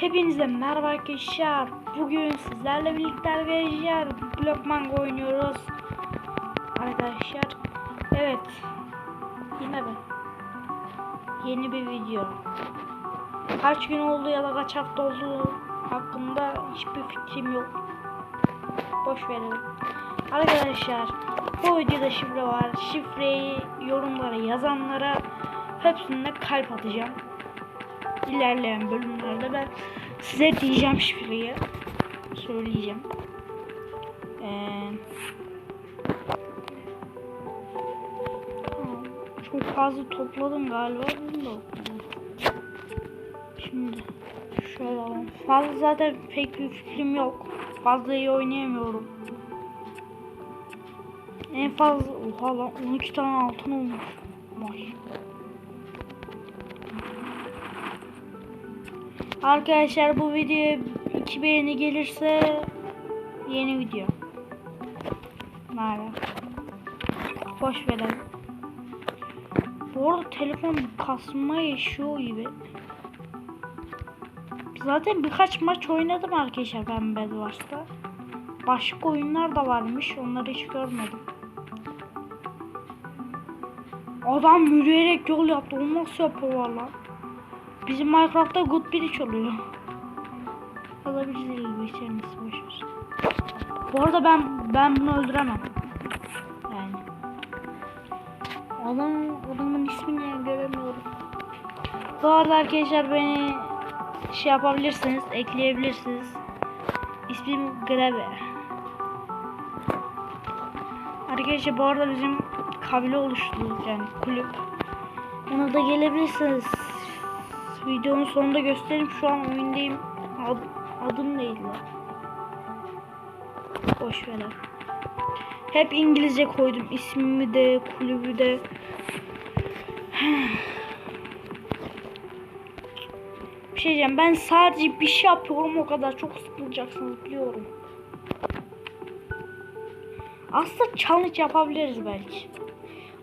Hepinize merhaba arkadaşlar. Bugün sizlerle birlikte arkadaşlar Blockmango oynuyoruz. Arkadaşlar. Evet. Yine ben. Yeni bir video. Kaç gün oldu ya da kaç hafta oldu hakkında hiçbir fikrim yok. Boş verelim. Arkadaşlar bu videoda şifre var. Şifreyi yorumlara yazanlara hepsine kalp atacağım ilerleyen bölümlerde ben size diyeceğim şifreyi söyleyeceğim. Ee, çok fazla topladım galiba bunu da. Şimdi şöyle alalım. Fazla zaten pek bir fikrim yok. Fazla iyi oynayamıyorum. En fazla oha lan 12 tane altın olmuş. Maşallah. Arkadaşlar bu video 2 beğeni gelirse yeni video. Nerede? Boş verelim. Bu arada telefon kasma yaşıyor gibi. Zaten birkaç maç oynadım arkadaşlar ben Bedwars'ta. Başka oyunlar da varmış. Onları hiç görmedim. Adam yürüyerek yol yaptı. O nasıl yapıyor valla? Bizim Minecraft'ta good bridge oluyor. Alabiliriz bilgisayarınızı boşver. Bu arada ben ben bunu öldüremem. Yani. Adam, adamın ismini göremiyorum. Bu arada arkadaşlar beni şey yapabilirsiniz, ekleyebilirsiniz. İsmim Greve. Arkadaşlar bu arada bizim kabile oluştu yani kulüp. Ona da gelebilirsiniz. Videonun sonunda göstereyim. Şu an oyundayım. Ad, adım neydi? Boş ver. Hep İngilizce koydum. İsmimi de, kulübü de. bir şey diyeceğim. Ben sadece bir şey yapıyorum o kadar. Çok sıkılacaksınız biliyorum. Aslında challenge yapabiliriz belki.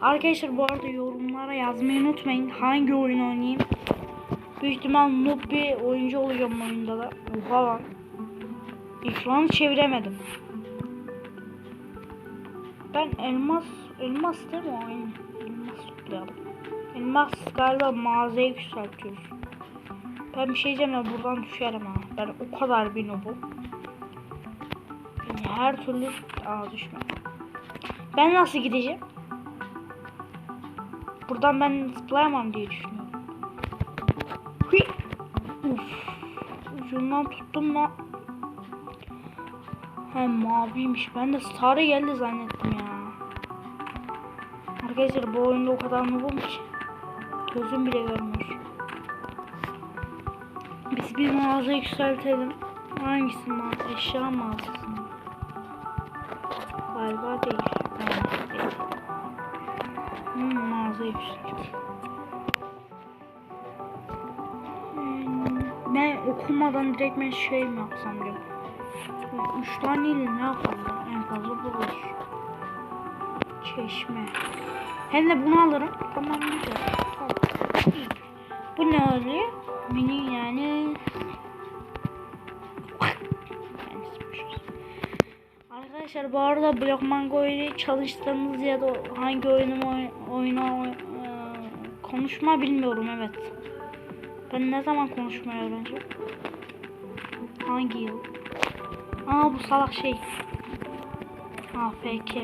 Arkadaşlar bu arada yorumlara yazmayı unutmayın. Hangi oyun oynayayım? Büyük ihtimal noob bir oyuncu olacağım oyunda da. Oha lan. Ekranı çeviremedim. Ben elmas, elmas değil mi o? Elmas toplayalım. Elmas galiba mağazayı yükseltiyoruz. Ben bir şey diyeceğim ya buradan düşerim ha. Ben o kadar bir noobum. Her türlü aa düşme. Ben nasıl gideceğim? Buradan ben zıplayamam diye düşünüyorum. Uf. Ucundan tuttum lan. He maviymiş. Ben de sarı geldi zannettim ya. Arkadaşlar bu oyunda o kadar noobum ki. Gözüm bile görmüyor. Biz bir mağaza yükseltelim. Hangisinden? Eşya mağazası mı? Galiba değil. Galiba. Hmm, mağaza yükseltelim. Okumadan direkt ben şey mi yapsam diyorum. Üç taneyle ne yapalım? En fazla bu olur. Çeşme. Hem de bunu alırım. Tamam güzel. Bu ne oluyor? Mini yani. Arkadaşlar bu arada Blockmango ile çalıştığınız ya da hangi oyunu oy oyunu oy konuşma bilmiyorum evet. Ben ne zaman konuşmayı öğreneceğim? Hangi yıl? Aa bu salak şey. AFK.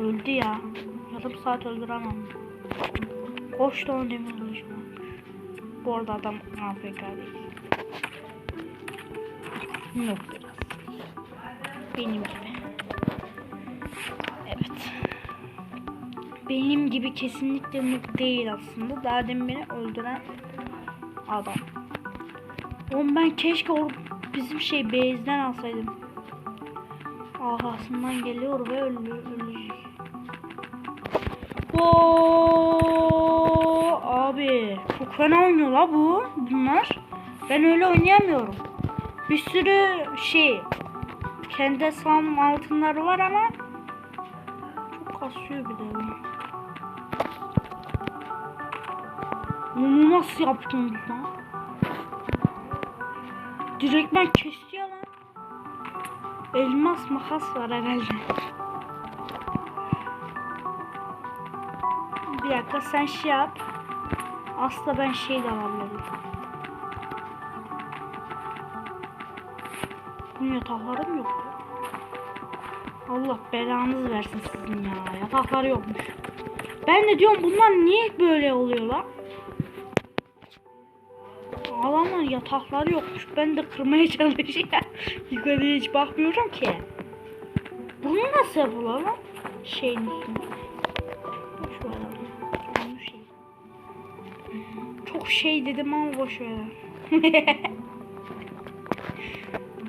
Öldü ya. Yarım saat öldüremem. Koş da onu demir. Bu arada adam AFK değil. Yok. Benim gibi. Benim gibi kesinlikle noob değil aslında. Daha demin beni öldüren adam. Oğlum ben keşke o bizim şey base'den alsaydım. Arkasından geliyor ve ölü ölecek. Oo, abi çok fena oynuyor la bu bunlar. Ben öyle oynayamıyorum. Bir sürü şey kendi sam altınları var ama çok kasıyor bir de. Bunu nasıl yaptın lan? Direktmen kesti ya lan. Elmas makas var herhalde. Bir dakika sen şey yap. Aslında ben şey de alabilirim. Bunun yatakları mı yok? Allah belanızı versin sizin ya. Yatakları yokmuş. Ben de diyorum bunlar niye böyle oluyor lan? Adamlar yatakları yokmuş. Ben de kırmaya çalışıyorum. Yukarıya hiç bakmıyorum ki. Bunu nasıl lan? Şeyin üstünde. Bunu şey. Çok şey dedim ama boş ver.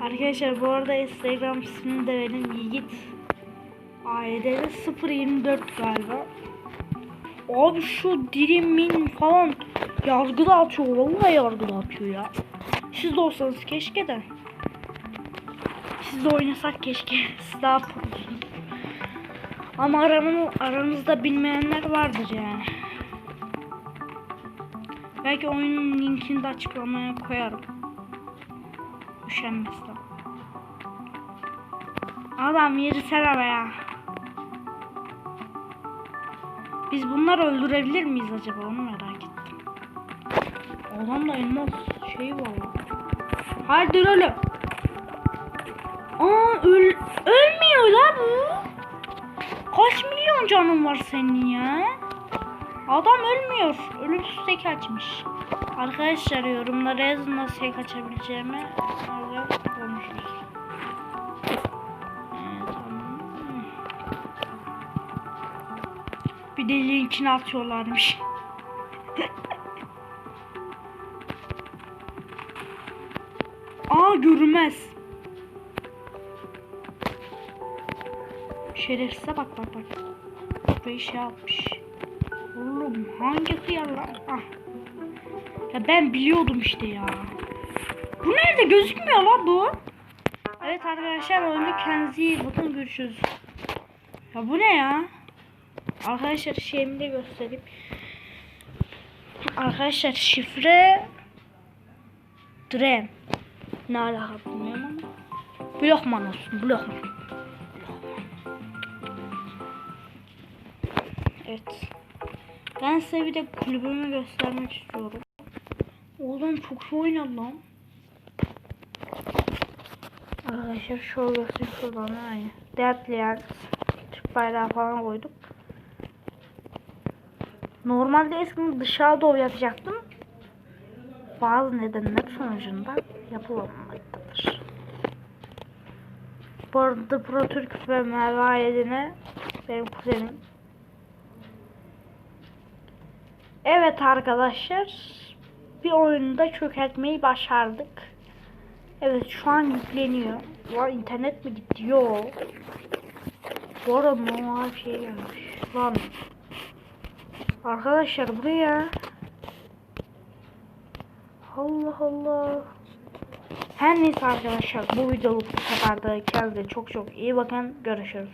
Arkadaşlar bu arada Instagram ismini de verin Yiğit. AYD'de 024 galiba. Abi şu dilimin falan yargı dağıtıyor. Vallahi yargı dağıtıyor ya. Siz de olsanız keşke de. Siz de oynasak keşke. Siz daha prosunuz. Ama aranın, aranızda bilmeyenler vardır yani. Belki oyunun linkini de açıklamaya koyarım. Üşenmezsem. Adam yürüsene be ya. Biz bunları öldürebilir miyiz acaba onu merak ettim. Adamda elmas şey var. Haydi öyle. Aa öl ölmüyor la bu. Kaç milyon canın var senin ya? Adam ölmüyor. Ölümsüz tek açmış. Arkadaşlar yorumlara yazın nasıl tek açabileceğimi. Orada konuşuruz. Ee. Bir de linkini atıyorlarmış. Aa görünmez. Şerefsize bak bak bak. Burayı şey yapmış. Oğlum hangi hıyar lan? Ah. Ya ben biliyordum işte ya. Bu nerede gözükmüyor lan bu? Evet arkadaşlar oyunu kendinize bakın görüşürüz. Ya bu ne ya? Arkadaşlar şeyimi de göstereyim. Arkadaşlar şifre Dren. Ne alaka bilmiyorum ama. Blokman olsun. Blokman. Evet. Ben size bir de kulübümü göstermek istiyorum. Oğlum çok şey oynadı lan. Arkadaşlar şöyle göstereyim şuradan aynı. Dertleyen Türk bayrağı falan koyduk. Normalde eskiden dışarıda oynayacaktım. Bazı nedenler sonucunda yapılamamaktadır. Bu arada Pro Türk ve Merve Aydın'ı benim kuzenim. Evet arkadaşlar bir oyunda çökertmeyi başardık. Evet şu an yükleniyor. Var internet mi gitti? Yok. Bu arada normal şey gelmiş. Lan. Arkadaşlar buraya. Allah Allah. Her neyse arkadaşlar bu videoluk bu kadar da kendinize çok çok iyi bakın. Görüşürüz.